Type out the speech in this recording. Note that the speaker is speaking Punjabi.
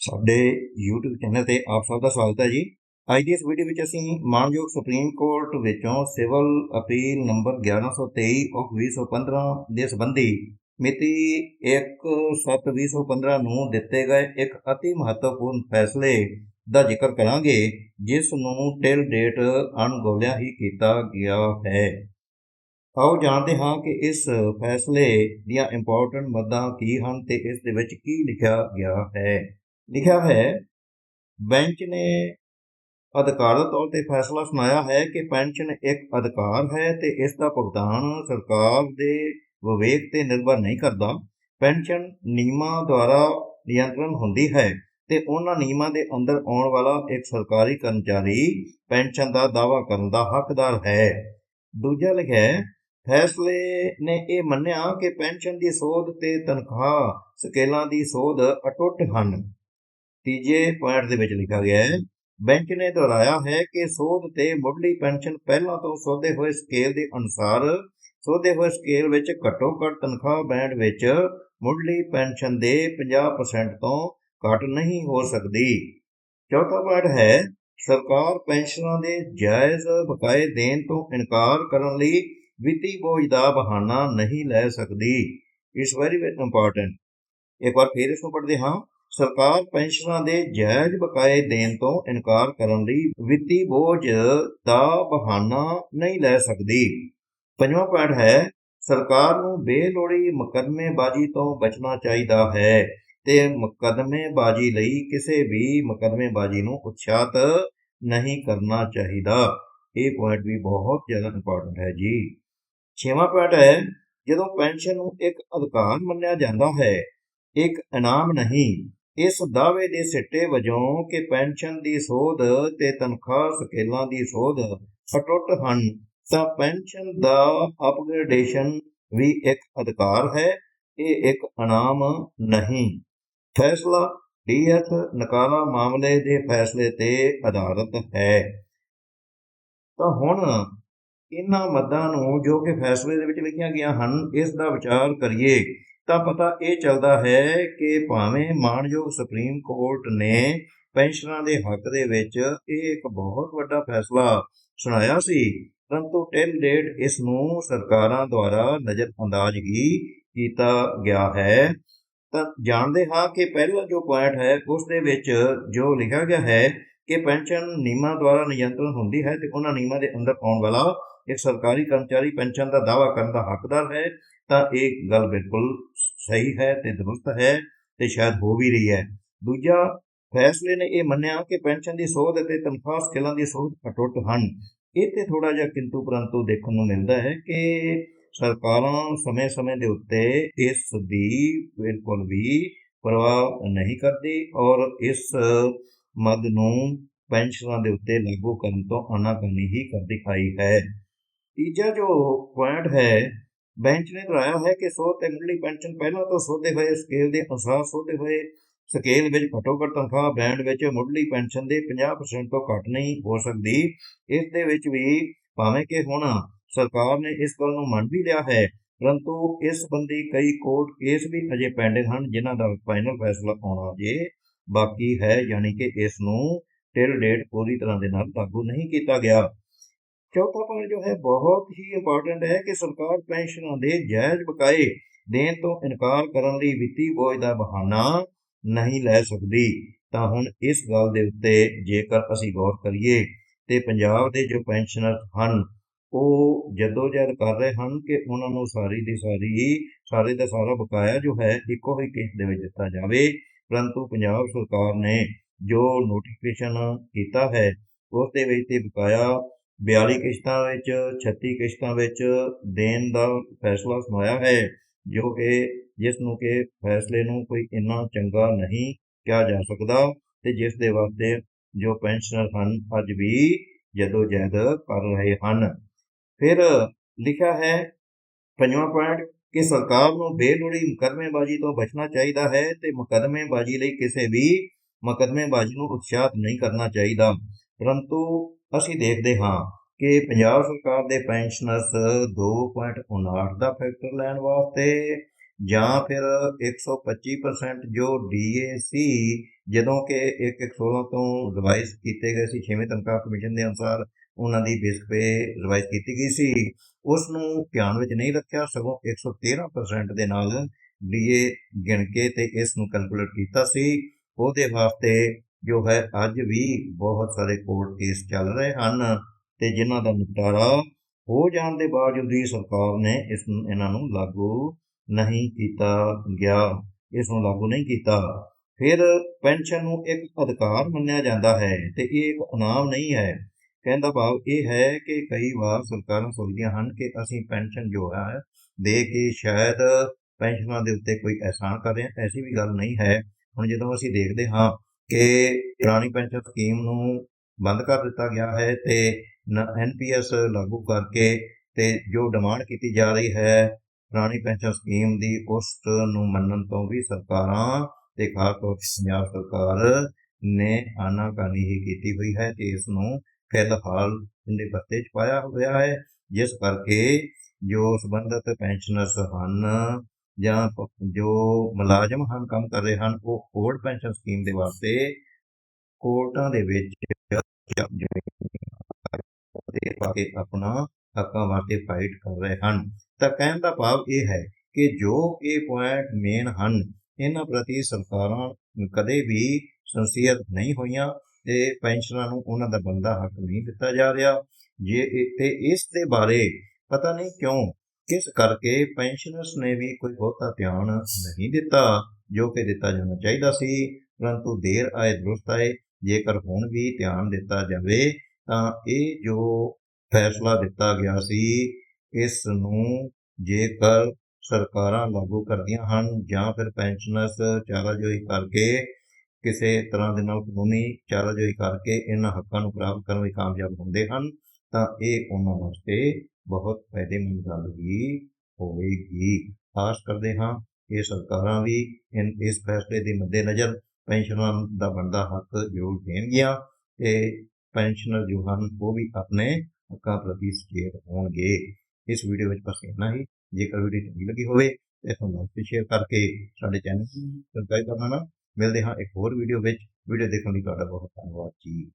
ਸਾਡੇ YouTube ਚੈਨਲ ਤੇ ਆਪ ਸਭ ਦਾ ਸਵਾਗਤ ਹੈ ਜੀ। ਅੱਜ ਦੀ ਇਸ ਵੀਡੀਓ ਵਿੱਚ ਅਸੀਂ ਮਾਨਯੋਗ ਸੁਪਰੀਮ ਕੋਰਟ ਵਿੱਚੋਂ ਸਿਵਲ ਅਪੀਲ ਨੰਬਰ 1123 ਆਫ 2015 ਦੇ ਸੰਬੰਧੀ ਮਿਤੀ 1/7/2015 ਨੂੰ ਦਿੱਤੇ ਗਏ ਇੱਕ ਅਤੀ ਮਹੱਤਵਪੂਰਨ ਫੈਸਲੇ ਦਾ ਜ਼ਿਕਰ ਕਰਾਂਗੇ, ਜਿਸ ਨੂੰ ਟਿਲ ਡੇਟ ਅਣਗੋਲਿਆ ਹੀ ਕੀਤਾ ਗਿਆ ਹੈ। ਆਓ ਜਾਣਦੇ ਹਾਂ ਕਿ ਇਸ ਫੈਸਲੇ ਦੀਆਂ ਇੰਪੋਰਟੈਂਟ ਮੱਦਾਂ ਕੀ ਹਨ ਤੇ ਇਸ ਦੇ ਵਿੱਚ ਕੀ ਲਿਖਿਆ ਗਿਆ ਹੈ। ਲਿਖਿਆ ਹੈ, ਬੈਂਚ ਨੇ ਅਧਿਕਾਰਤ ਤੌਰ ਤੇ ਫੈਸਲਾ ਸੁਣਾਇਆ ਹੈ ਕਿ ਪੈਨਸ਼ਨ ਇੱਕ ਅਧਿਕਾਰ ਹੈ ਤੇ ਇਸ ਦਾ ਭੁਗਤਾਨ ਸਰਕਾਰ ਦੇ ਵਿਵੇਕ ਤੇ ਨਿਰਭਰ ਨਹੀਂ ਕਰਦਾ। ਪੈਨਸ਼ਨ ਨਿਯਮਾਂ ਦੁਆਰਾ ਨਿਯੰਤਰਣ ਹੁੰਦੀ ਹੈ ਤੇ ਉਹਨਾਂ ਨਿਯਮਾਂ ਦੇ ਅੰਦਰ ਆਉਣ ਵਾਲਾ ਇੱਕ ਸਰਕਾਰੀ ਕਰਮਚਾਰੀ ਪੈਨਸ਼ਨ ਦਾ ਦਾਅਵਾ ਕਰਨ ਦਾ ਹੱਕਦਾਰ ਹੈ। ਦੂਜਾ ਲਿਖਿਆ ਫੈਸਲੇ ਨੇ ਇਹ ਮੰਨਿਆ ਕਿ ਪੈਨਸ਼ਨ ਦੀ ਸੋਧ ਤੇ ਤਨਖਾਹ ਸਕੇਲਾਂ ਦੀ ਸੋਧ ਅਟੁੱਟ ਹਨ। ਤੀਜੇ ਪੁਆਇੰਟ ਦੇ ਵਿੱਚ ਲਿਖਿਆ ਗਿਆ ਹੈ ਬੈਂਚ ਨੇ ਦੁਹਰਾਇਆ ਹੈ ਕਿ ਸੋਧ ਤੇ ਮੁੱਢਲੀ ਪੈਨਸ਼ਨ ਪਹਿਲਾਂ ਤੋਂ ਸੋਧੇ ਹੋਏ ਸਕੇਲ ਦੇ ਅਨੁਸਾਰ ਸੋਧੇ ਹੋਏ ਸਕੇਲ ਵਿੱਚ ਘੱਟੋ ਘੱਟ ਤਨਖਾਹ ਬੈਂਡ ਵਿੱਚ ਮੁੱਢਲੀ ਪੈਨਸ਼ਨ ਦੇ 50% ਤੋਂ ਘੱਟ ਨਹੀਂ ਹੋ ਸਕਦੀ। ਚੌਥਾ ਪੁਆਇੰਟ ਹੈ, ਸਰਕਾਰ ਪੈਨਸ਼ਨਾਂ ਦੇ ਜਾਇਜ਼ ਬਕਾਏ ਦੇਣ ਤੋਂ ਇਨਕਾਰ ਕਰਨ ਲਈ ਵਿੱਤੀ ਬੋਝ ਦਾ ਬਹਾਨਾ ਨਹੀਂ ਲੈ ਸਕਦੀ। ਇਸ ਵੈਰੀ ਵੈਰੀ ਇੰਪੋਰਟੈਂਟ ਇੱਕ ਵਾਰ ਫਿਰ ਇਸ ਨੂੰ ਪੜ੍ਹਦੇ ਹਾਂ। ਸਰਕਾਰ ਪੈਨਸ਼ਨਾਂ ਦੇ ਜਾਇਜ਼ ਬਕਾਏ ਦੇਣ ਤੋਂ ਇਨਕਾਰ ਕਰਨ ਲਈ ਵਿੱਤੀ ਬੋਝ ਦਾ ਬਹਾਨਾ ਨਹੀਂ ਲੈ ਸਕਦੀ। ਪੰਜਵਾਂ ਪੁਆਇੰਟ ਹੈ, ਸਰਕਾਰ ਨੂੰ ਬੇਲੋੜੀ ਮੁਕਦਮੇਬਾਜ਼ੀ ਤੋਂ ਬਚਣਾ ਚਾਹੀਦਾ ਹੈ ਤੇ ਮੁਕਦਮੇਬਾਜ਼ੀ ਲਈ ਕਿਸੇ ਵੀ ਮੁਕਦਮੇਬਾਜ਼ੀ ਨੂੰ ਉਤਸ਼ਾਹਤ ਨਹੀਂ ਕਰਨਾ ਚਾਹੀਦਾ। ਇਹ ਪੁਆਇੰਟ ਵੀ ਬਹੁਤ ਜ਼ਿਆਦਾ ਇੰਪੋਰਟੈਂਟ ਹੈ ਜੀ। ਛੇਵਾਂ ਪੁਆਇੰਟ ਹੈ, ਜਦੋਂ ਪੈਨਸ਼ਨ ਨੂੰ ਇੱਕ ਅਧਿਕਾਰ ਮੰਨਿਆ ਜਾਂਦਾ ਹੈ, ਇੱਕ ਇਨਾਮ ਨਹੀਂ ਇਸ ਦਾਅਵੇ ਦੇ ਸਿੱਟੇ ਵਜੋਂ ਕਿ ਪੈਨਸ਼ਨ ਦੀ ਸੋਧ ਤੇ ਤਨਖਾਹ ਸਕੇਲਾਂ ਦੀ ਸੋਧ ਅਟੁੱਟ ਹਨ, ਤਾਂ ਪੈਨਸ਼ਨ ਦਾ ਅਪਗ੍ਰੇਡੇਸ਼ਨ ਵੀ ਇੱਕ ਅਧਿਕਾਰ ਹੈ, ਇਹ ਇੱਕ ਇਨਾਮ ਨਹੀਂ। ਫੈਸਲਾ ਡੀਐਸ ਨਕਾਰਾ ਮਾਮਲੇ ਦੇ ਫੈਸਲੇ ਤੇ ਆਧਾਰਿਤ ਹੈ। ਤਾਂ ਹੁਣ ਇਹਨਾਂ ਮੱਦਾਂ ਨੂੰ ਜੋ ਕਿ ਫੈਸਲੇ ਦੇ ਵਿੱਚ ਲਿਖੀਆਂ ਗਈਆਂ ਹਨ, ਇਸ ਦਾ ਵਿਚਾਰ ਕਰੀਏ। ਤਾਂ ਪਤਾ ਇਹ ਚੱਲਦਾ ਹੈ ਕਿ ਭਾਵੇਂ ਮਾਨਯੋਗ ਸੁਪਰੀਮ ਕੋਰਟ ਨੇ ਪੈਨਸ਼ਨਰਾਂ ਦੇ ਹੱਕ ਦੇ ਵਿੱਚ ਇਹ ਇੱਕ ਬਹੁਤ ਵੱਡਾ ਫੈਸਲਾ ਸੁਣਾਇਆ ਸੀ, ਪਰੰਤੂ ਟਿਲ ਡੇਟ ਇਸ ਨੂੰ ਸਰਕਾਰਾਂ ਦੁਆਰਾ ਨਜ਼ਰਅੰਦਾਜ਼ ਹੀ ਕੀਤਾ ਗਿਆ ਹੈ। ਤਾਂ ਜਾਣਦੇ ਹਾਂ ਕਿ ਪਹਿਲਾ ਜੋ ਪੁਆਇੰਟ ਹੈ, ਉਸ ਦੇ ਵਿੱਚ ਜੋ ਲਿਖਿਆ ਗਿਆ ਹੈ ਕਿ ਪੈਨਸ਼ਨ ਨਿਯਮਾਂ ਦੁਆਰਾ ਨਿਯੰਤਰਣ ਹੁੰਦੀ ਹੈ ਤੇ ਉਹਨਾਂ ਨਿਯਮਾਂ ਦੇ ਅੰਦਰ ਆਉਣ ਵਾਲਾ ਇੱਕ ਸਰਕਾਰੀ ਕਰਮਚਾਰੀ ਪੈਨਸ਼ਨ ਦਾ ਦਾਅਵਾ ਕਰਨ ਦਾ ਹੱਕਦਾਰ ਹੈ। ਤਾਂ ਇਹ ਗੱਲ ਬਿਲਕੁਲ ਸਹੀ ਹੈ ਤੇ ਦਰੁਸਤ ਹੈ ਤੇ ਸ਼ਾਇਦ ਹੋ ਵੀ ਰਹੀ ਹੈ। ਦੂਜਾ ਫੈਸਲੇ ਨੇ ਇਹ ਮੰਨਿਆ ਕਿ ਪੈਨਸ਼ਨ ਦੀ ਸੋਧ ਅਤੇ ਤਨਖਾਹ ਸਕੇਲਾਂ ਦੀ ਸੋਧ ਅਟੁੱਟ ਹਨ। ਇਹ ਤੇ ਥੋੜਾ ਜਿਹਾ ਕਿੰਤੂ ਪਰੰਤੂ ਦੇਖਣ ਨੂੰ ਮਿਲਦਾ ਹੈ ਕਿ ਸਰਕਾਰਾਂ ਸਮੇਂ-ਸਮੇਂ ਦੇ ਉੱਤੇ ਇਸ ਦੀ ਬਿਲਕੁਲ ਵੀ ਪਰਵਾਹ ਨਹੀਂ ਕਰਦੀ ਔਰ ਇਸ ਮਦ ਨੂੰ ਪੈਨਸ਼ਨਾਂ ਦੇ ਉੱਤੇ ਲਾਗੂ ਕਰਨ ਤੋਂ ਆਨਾਕਾਨੀ ਹੀ ਕਰ ਦਿਖਾਈ ਹੈ। ਤੀਜਾ ਜੋ ਪੁਆਇੰਟ ਹੈ ਬੈਂਚ ਨੇ ਦੁਹਰਾਇਆ ਹੈ ਕਿ ਸੋਧ ਤੇ ਮੁੱਢਲੀ ਪੈਨਸ਼ਨ ਪਹਿਲਾਂ ਤੋਂ ਸੋਧੇ ਹੋਏ ਸਕੇਲ ਦੇ ਅਨੁਸਾਰ ਸੋਧੇ ਹੋਏ ਸਕੇਲ ਵਿੱਚ ਘੱਟੋ ਘੱਟ ਤਨਖਾਹ ਬੈਂਡ ਵਿੱਚ ਮੁੱਢਲੀ ਪੈਨਸ਼ਨ ਦੇ 50% ਤੋਂ ਘੱਟ ਨਹੀਂ ਹੋ ਸਕਦੀ। ਇਸ ਦੇ ਵਿੱਚ ਵੀ ਭਾਵੇਂ ਕਿ ਹੁਣ ਸਰਕਾਰ ਨੇ ਇਸ ਗੱਲ ਨੂੰ ਮੰਨ ਵੀ ਲਿਆ ਹੈ, ਪਰੰਤੂ ਇਸ ਸੰਬੰਧੀ ਕਈ ਕੋਰਟ ਕੇਸ ਵੀ ਅਜੇ ਪੈਂਡਿੰਗ ਹਨ, ਜਿਨ੍ਹਾਂ ਦਾ ਫਾਈਨਲ ਫੈਸਲਾ ਆਉਣਾ ਜੇ ਬਾਕੀ ਹੈ, ਯਾਨੀ ਕਿ ਇਸ ਨੂੰ ਟਿਲ ਡੇਟ ਪੂਰੀ ਤਰ੍ਹਾਂ ਦੇ ਨਾਲ ਲਾਗੂ ਨਹੀਂ ਕੀਤਾ ਗਿਆ। ਚੌਥਾ ਪੁਆਇੰਟ ਜੋ ਹੈ, ਬਹੁਤ ਹੀ ਇੰਪੋਰਟੈਂਟ ਹੈ ਕਿ ਸਰਕਾਰ ਪੈਨਸ਼ਨਾਂ ਦੇ ਜਾਇਜ਼ ਬਕਾਏ ਦੇਣ ਤੋਂ ਇਨਕਾਰ ਕਰਨ ਲਈ ਵਿੱਤੀ ਬੋਝ ਦਾ ਬਹਾਨਾ ਨਹੀਂ ਲੈ ਸਕਦੀ। ਤਾਂ ਹੁਣ ਇਸ ਗੱਲ ਦੇ ਉੱਤੇ ਜੇਕਰ ਅਸੀਂ ਗੌਰ ਕਰੀਏ ਤੇ ਪੰਜਾਬ ਦੇ ਜੋ ਪੈਨਸ਼ਨਰ ਹਨ, ਉਹ ਜਦੋਜਹਿਦ ਕਰ ਰਹੇ ਹਨ ਕਿ ਉਹਨਾਂ ਨੂੰ ਸਾਰੀ ਦੀ ਸਾਰੀ, ਸਾਰੇ ਦਾ ਸਾਰਾ ਬਕਾਇਆ ਜੋ ਹੈ, ਇੱਕੋ ਹੀ ਕਿਸ਼ਤ ਦੇ ਵਿੱਚ ਦਿੱਤਾ ਜਾਵੇ। ਪਰੰਤੂ ਪੰਜਾਬ ਸਰਕਾਰ ਨੇ ਜੋ ਨੋਟੀਫਿਕੇਸ਼ਨ ਕੀਤਾ ਹੈ, ਉਸ ਦੇ ਵਿੱਚ ਤੇ ਬਕਾਇਆ 42 ਕਿਸ਼ਤਾਂ ਵਿੱਚ 36 ਕਿਸ਼ਤਾਂ ਵਿੱਚ ਦੇਣ ਦਾ ਫੈਸਲਾ ਸੁਣਾਇਆ ਹੈ, ਜੋ ਕਿ ਜਿਸ ਨੂੰ ਕਿ ਫੈਸਲੇ ਨੂੰ ਕੋਈ ਇੰਨਾ ਚੰਗਾ ਨਹੀਂ ਕਿਹਾ ਜਾ ਸਕਦਾ ਤੇ ਜਿਸ ਦੇ ਵਾਸਤੇ ਜੋ ਪੈਨਸ਼ਨਰ ਹਨ ਅੱਜ ਵੀ ਜਦੋਂ ਜਹਿਦ ਕਰ ਰਹੇ ਹਨ। ਫਿਰ ਲਿਖਿਆ ਹੈ, ਪੰਜਵਾਂ ਪੁਆਇੰਟ ਕਿ ਸਰਕਾਰ ਨੂੰ ਬੇਲੋੜੀ ਮੁਕਦਮੇਬਾਜ਼ੀ ਤੋਂ ਬਚਣਾ ਚਾਹੀਦਾ ਹੈ ਤੇ ਮੁਕਦਮੇਬਾਜ਼ੀ ਲਈ ਕਿਸੇ ਵੀ ਮੁਕਦਮੇਬਾਜ਼ੀ ਨੂੰ ਉਤਸ਼ਾਹਤ ਨਹੀਂ ਕਰਨਾ ਚਾਹੀਦਾ। ਪਰੰਤੂ ਅਸੀਂ ਦੇਖਦੇ ਹਾਂ ਕਿ ਪੰਜਾਬ ਸਰਕਾਰ ਦੇ ਪੈਨਸ਼ਨਰਸ 2.59 ਦਾ ਫੈਕਟਰ ਲੈਣ ਵਾਸਤੇ ਜਾਂ ਫਿਰ 125% ਜੋ ਡੀਏ ਸੀ ਜਦੋਂ ਕਿ 116 ਤੋਂ ਰਿਵਾਈਜ਼ ਕੀਤੇ ਗਏ ਸੀ 6ਵੇਂ ਤਨਖਾਹ ਕਮਿਸ਼ਨ ਦੇ ਅਨੁਸਾਰ ਉਹਨਾਂ ਦੀ ਬੇਸਿਕ ਪੇ ਰਿਵਾਈਜ਼ ਕੀਤੀ ਗਈ ਸੀ ਉਸ ਨੂੰ ਧਿਆਨ ਵਿੱਚ ਨਹੀਂ ਰੱਖਿਆ, ਸਗੋਂ 113% ਦੇ ਨਾਲ ਡੀਏ ਗਿਣ ਕੇ ਤੇ ਇਸ ਨੂੰ ਕੈਲਕੂਲੇਟ ਕੀਤਾ ਸੀ। ਉਹਦੇ ਵਾਸਤੇ ਜੋ ਹੈ ਅੱਜ ਵੀ ਬਹੁਤ ਸਾਰੇ ਕੋਰਟ ਕੇਸ ਚੱਲ ਰਹੇ ਹਨ ਤੇ ਜਿਨ੍ਹਾਂ ਦਾ ਨਿਪਟਾਰਾ ਹੋ ਜਾਣ ਦੇ ਬਾਵਜੂਦ ਵੀ ਸਰਕਾਰ ਨੇ ਇਸ ਇਹਨਾਂ ਨੂੰ ਲਾਗੂ ਨਹੀਂ ਕੀਤਾ ਗਿਆ। ਇਸ ਨੂੰ ਲਾਗੂ ਨਹੀਂ ਕੀਤਾ। ਫਿਰ ਪੈਨਸ਼ਨ ਨੂੰ ਇੱਕ ਅਧਿਕਾਰ ਮੰਨਿਆ ਜਾਂਦਾ ਹੈ ਤੇ ਇਹ ਇੱਕ ਇਨਾਮ ਨਹੀਂ ਹੈ। ਕਹਿੰਦਾ ਭਾਵ ਇਹ ਹੈ ਕਿ ਕਈ ਵਾਰ ਸਰਕਾਰਾਂ ਸੋਚਦੀਆਂ ਹਨ ਕਿ ਅਸੀਂ ਪੈਨਸ਼ਨ ਜੋ ਹੈ ਦੇ ਕੇ ਸ਼ਾਇਦ ਪੈਨਸ਼ਨਾਂ ਦੇ ਉੱਤੇ ਕੋਈ ਅਹਿਸਾਨ ਕਰ ਰਹੇ ਹਾਂ। ਐਸੀ ਵੀ ਗੱਲ ਨਹੀਂ ਹੈ। ਹੁਣ ਜਦੋਂ ਅਸੀਂ ਦੇਖਦੇ ਹਾਂ ਕਿ ਪੁਰਾਣੀ ਪੈਨਸ਼ਨ ਸਕੀਮ ਨੂੰ ਬੰਦ ਕਰ ਦਿੱਤਾ ਗਿਆ ਹੈ ਤੇ ਐਨਪੀਐਸ ਲਾਗੂ ਕਰਕੇ ਤੇ ਜੋ ਡਿਮਾਂਡ ਕੀਤੀ ਜਾ ਰਹੀ ਹੈ ਪੁਰਾਣੀ ਪੈਨਸ਼ਨ ਸਕੀਮ ਦੀ, ਉਸ ਨੂੰ ਮੰਨਣ ਤੋਂ ਵੀ ਸਰਕਾਰਾਂ ਤੇ ਖਾਸ ਤੌਰ ਤੇ ਪੰਜਾਬ ਸਰਕਾਰ ਨੇ ਆਨਾਕਾਨੀ ਹੀ ਕੀਤੀ ਹੋਈ ਹੈ ਤੇ ਇਸ ਨੂੰ ਫਿਲਹਾਲ ਦੇ ਬੱਤੇ ਚ ਪਾਇਆ ਹੋਇਆ ਹੈ, ਜਿਸ ਕਰਕੇ ਜੋ ਸੰਬੰਧਿਤ ਪੈਨਸ਼ਨਰਸ ਹਨ ਜਾਂ ਜੋ ਮੁਲਾਜ਼ਮ ਹਨ, ਕੰਮ ਕਰ ਰਹੇ ਹਨ, ਉਹ ਕੋਡ ਪੈਨਸ਼ਨ ਸਕੀਮ ਦੇ ਵਾਸਤੇ ਕੋਰਟਾਂ ਦੇ ਵਿੱਚ ਦੇ ਪਾ ਆਪਣਾ ਹੱਕਾਂ ਵਾਸਤੇ ਫਾਈਟ ਕਰ ਰਹੇ ਹਨ। ਤਾਂ ਕਹਿਣ ਦਾ ਭਾਵ ਇਹ ਹੈ ਕਿ ਜੋ ਇਹ ਪੁਆਇੰਟ ਮੇਨ ਹਨ, ਇਹਨਾਂ ਪ੍ਰਤੀ ਸਰਕਾਰਾਂ ਕਦੇ ਵੀ ਸੰਸੀਅਰ ਨਹੀਂ ਹੋਈਆਂ ਤੇ ਪੈਨਸ਼ਨਰਾਂ ਨੂੰ ਉਹਨਾਂ ਦਾ ਬੰਦਾ ਹੱਕ ਨਹੀਂ ਦਿੱਤਾ ਜਾ ਰਿਹਾ। ਜੇ ਤੇ ਇਸ ਦੇ ਬਾਰੇ ਪਤਾ ਨਹੀਂ ਕਿਉਂ ਕਿਸ ਕਰਕੇ ਪੈਨਸ਼ਨਰਸ ਨੇ ਵੀ ਕੋਈ ਬਹੁਤਾ ਧਿਆਨ ਨਹੀਂ ਦਿੱਤਾ, ਜੋ ਕਿ ਦਿੱਤਾ ਜਾਣਾ ਚਾਹੀਦਾ ਸੀ, ਪਰੰਤੂ ਦੇਰ ਆਏ ਦਰੁਸਤ ਆਏ, ਜੇਕਰ ਹੁਣ ਵੀ ਧਿਆਨ ਦਿੱਤਾ ਜਾਵੇ, ਤਾਂ ਇਹ ਜੋ ਫੈਸਲਾ ਦਿੱਤਾ ਗਿਆ ਸੀ, ਇਸ ਨੂੰ ਜੇਕਰ ਸਰਕਾਰਾਂ ਲਾਗੂ ਕਰਦੀਆਂ ਹਨ, ਜਾਂ ਫਿਰ ਪੈਨਸ਼ਨਰਸ ਚਾਰਾਜੋਈ ਕਰਕੇ ਕਿਸੇ ਤਰ੍ਹਾਂ ਦੇ ਨਾਲ ਕਾਨੂੰਨੀ ਚਾਰਾਜੋਈ ਕਰਕੇ ਇਹਨਾਂ ਹੱਕਾਂ ਨੂੰ ਪ੍ਰਾਪਤ ਕਰਨ ਵਿੱਚ ਕਾਮਯਾਬ ਹੁੰਦੇ ਹਨ, ਤਾਂ ਇਹ ਉਹਨਾਂ ਵਾਸਤੇ ਬਹੁਤ ਫਾਇਦੇਮੰਦ ਗੱਲ ਵੀ ਹੋਵੇਗੀ। ਆਸ ਕਰਦੇ ਹਾਂ ਕਿ ਸਰਕਾਰਾਂ ਵੀ ਇਨ, ਇਸ ਫੈਸਲੇ ਦੇ ਮੱਦੇਨਜ਼ਰ ਪੈਨਸ਼ਨਰਾਂ ਦਾ ਬਣਦਾ ਹੱਕ ਜ਼ਰੂਰ ਦੇਣਗੀਆਂ ਤੇ ਪੈਨਸ਼ਨਰ ਜੋ ਹਨ, ਉਹ ਵੀ ਆਪਣੇ ਹੱਕਾਂ ਪ੍ਰਤੀ ਸੁਚੇਤ ਹੋਣਗੇ। ਇਸ ਵੀਡੀਓ ਵਿੱਚ ਬਸ ਇੰਨਾ ਹੀ। ਜੇਕਰ ਵੀਡੀਓ ਚੰਗੀ ਲੱਗੀ ਹੋਵੇ ਤੇ ਸਾਨੂੰ ਲਾਈਕ ਸ਼ੇਅਰ ਕਰਕੇ ਸਾਡੇ ਚੈਨਲ ਨੂੰ ਸਬਸਕ੍ਰਾਈਬ ਕਰਨਾ ਨਾ। ਮਿਲਦੇ ਹਾਂ ਇੱਕ ਹੋਰ ਵੀਡੀਓ ਵਿੱਚ। ਵੀਡੀਓ ਦੇਖਣ ਲਈ ਤੁਹਾਡਾ ਬਹੁਤ ਧੰਨਵਾਦ ਜੀ।